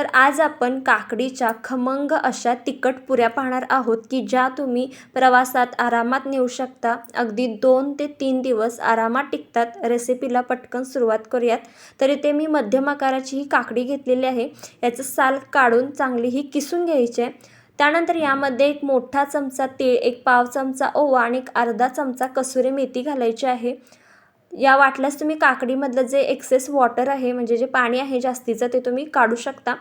तर आज आपण काकडीच्या खमंग अशा तिखट पुऱ्या पाहणार आहोत की ज्या तुम्ही प्रवासात आरामात नेऊ शकता. अगदी दोन ते तीन दिवस आरामात टिकतात. रेसिपीला पटकन सुरुवात करूयात. तर इथे मी मध्यम आकाराची ही काकडी घेतलेली आहे. याचं साल काढून चांगली ही किसून घ्यायची आहे. त्यानंतर यामध्ये एक मोठा चमचा तीळ एक पाव चमचा ओवा आणि एक अर्धा चमचा कसुरी मेथी घालायची आहे. या वाटल्यास तुम्ही काकडीमधलं जे एक्सेस वॉटर आहे म्हणजे जे पाणी आहे जास्तीचं ते तुम्ही काढू शकता.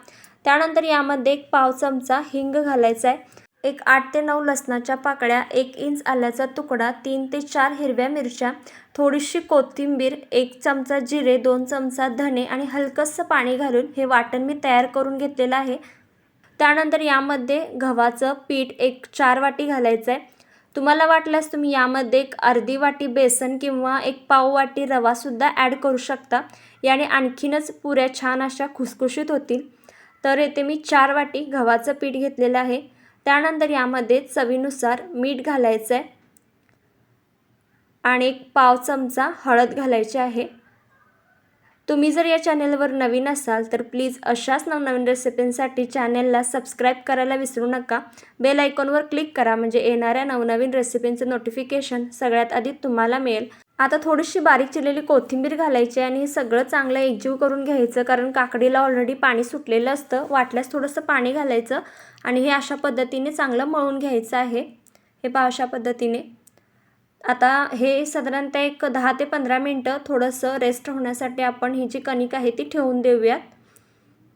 त्यानंतर यामध्ये एक पाव चमचा हिंग घालायचा आहे एक आठ ते नऊ लसणाच्या पाकळ्या एक इंच आल्याचा तुकडा तीन ते चार हिरव्या मिरच्या थोडीशी कोथिंबीर एक चमचा जिरे दोन चमचा धणे आणि हलकंसं पाणी घालून हे वाटण मी तयार करून घेतलेलं आहे. त्यानंतर यामध्ये गव्हाचं पीठ एक चार वाटी घालायचं आहे तुम्हाला वाटल्यास तुम्ही यामध्ये एक अर्धी वाटी बेसन किंवा एक पाव वाटी रवासुद्धा ॲड करू शकता. याने आणखीनच पुऱ्या छान अशा खुसखुशीत होतील. तर येथे मी चार वाटी गव्हाचं पीठ घेतलेलं आहे. त्यानंतर यामध्ये चवीनुसार मीठ घालायचं आहे आणि एक पाव चमचा हळद घालायची आहे. तुम्ही जर या चॅनेलवर नवीन असाल तर प्लीज अशाच नवनवीन रेसिपींसाठी चॅनेलला सबस्क्राईब करायला विसरू नका. बेल आयकॉनवर क्लिक करा म्हणजे येणाऱ्या नवनवीन रेसिपींचं नोटिफिकेशन सगळ्यात आधी तुम्हाला मिळेल. आता थोडीशी बारीक चिरलेली कोथिंबीर घालायची आणि हे सगळं चांगलं एकजीव करून घ्यायचं कारण काकडीला ऑलरेडी पाणी सुटलेलं असतं वाटल्यास थोडंसं पाणी घालायचं आणि हे अशा पद्धतीने चांगलं मळून घ्यायचं आहे. हे पहा अशा पद्धतीने. आता हे साधारणतः एक दहा ते पंधरा मिनटं थोडंसं रेस्ट होण्यासाठी आपण ही जी कणिक आहे ती ठेवून देऊयात.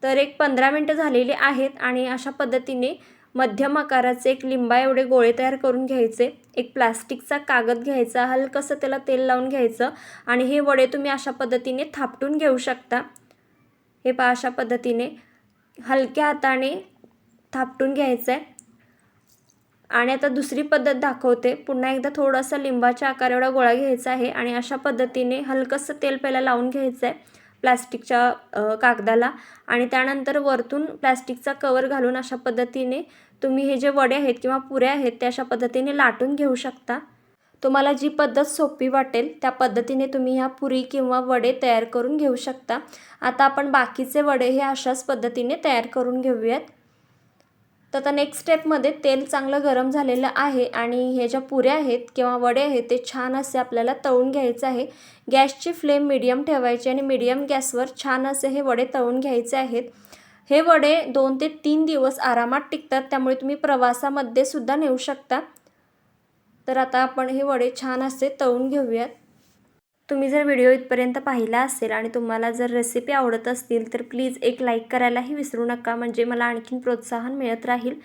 तर एक पंधरा मिनटं झालेली आहेत आणि अशा पद्धतीने मध्यम आकाराचे एक लिंबा एवढे गोळे तयार करून घ्यायचे. एक प्लास्टिकचा कागद घ्यायचा हलकंसं त्याला तेल लावून घ्यायचं आणि हे वडे तुम्ही अशा पद्धतीने थापटून घेऊ शकता. हे पहा अशा पद्धतीने हलक्या हाताने थापटून घ्यायचं आहे आणि आता दुसरी पद्धत दाखवते. पुन्हा एकदा थोडासा लिंबाच्या आकार एवढा गोळा घ्यायचा आहे आणि अशा पद्धतीने हलकंसं तेल पहिला लावून घ्यायचं आहे प्लॅस्टिकच्या कागदाला. आणि त्यानंतर वरतून प्लॅस्टिकचा कवर घालून अशा पद्धतीने तुम्ही हे जे वडे आहेत किंवा पुऱ्या आहेत ते अशा पद्धतीने लाटून घेऊ शकता. तुम्हाला जी पद्धत सोपी वाटेल त्या पद्धतीने तुम्ही ह्या पुरी किंवा वडे तयार करून घेऊ शकता. आता आपण बाकीचे वडे हे अशाच पद्धतीने तयार करून घेऊयात. तर आता नेक्स्ट स्टेपमध्ये तेल चांगलं गरम झालेलं आहे आणि हे ज्या पुऱ्या आहेत किंवा वडे आहेत ते छान असे आपल्याला तळून घ्यायचं आहे. गॅसची फ्लेम मिडियम ठेवायची आणि मिडियम गॅसवर छान असे हे वडे तळून घ्यायचे आहेत. हे वडे दोन ते तीन दिवस आरामात टिकतात त्यामुळे तुम्ही प्रवासामध्ये सुद्धा नेऊ शकता. तर आता आपण हे वडे छान असे तळून घेऊयात. तुम्ही जर व्हिडिओ इथपर्यंत पाहिला असेल आणि तुम्हाला जर रेसिपी आवडत असतील तर प्लीज एक लाईक करायलाही विसरू नका. म्हणजे मला आणखीन प्रोत्साहन मिळत राहील.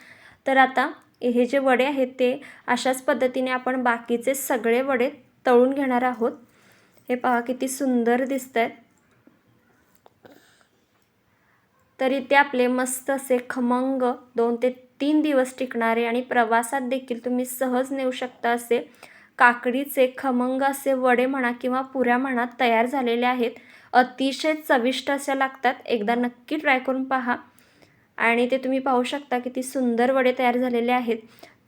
तर आता हे जे वडे आहेत ते अशाच पद्धतीने आपण बाकीचे सगळे वडे तळून घेणार आहोत. हे पहा किती सुंदर दिसत आहेत तर इथे आपले मस्त असे खमंग दोन ते तीन दिवस टिकणारे आणि प्रवासात देखील तुम्ही सहज नेऊ शकता असे काकडीचे खमंग असे वडे म्हणा किंवा पुऱ्या म्हणा तयार झालेले आहेत. अतिशय चविष्ट असे लागतात. एकदा नक्की ट्राय करून पहा. आणि ते तुम्ही पाहू शकता किती सुंदर वडे तयार झालेले आहेत.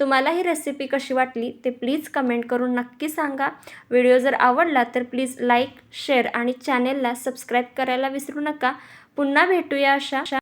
तुम्हाला ही रेसिपी कशी वाटली ते प्लीज कमेंट करून नक्की सांगा. व्हिडिओ जर आवडला तर प्लीज लाईक शेअर आणि चॅनेलला सबस्क्राईब करायला विसरू नका. पुन्हा भेटूया अशा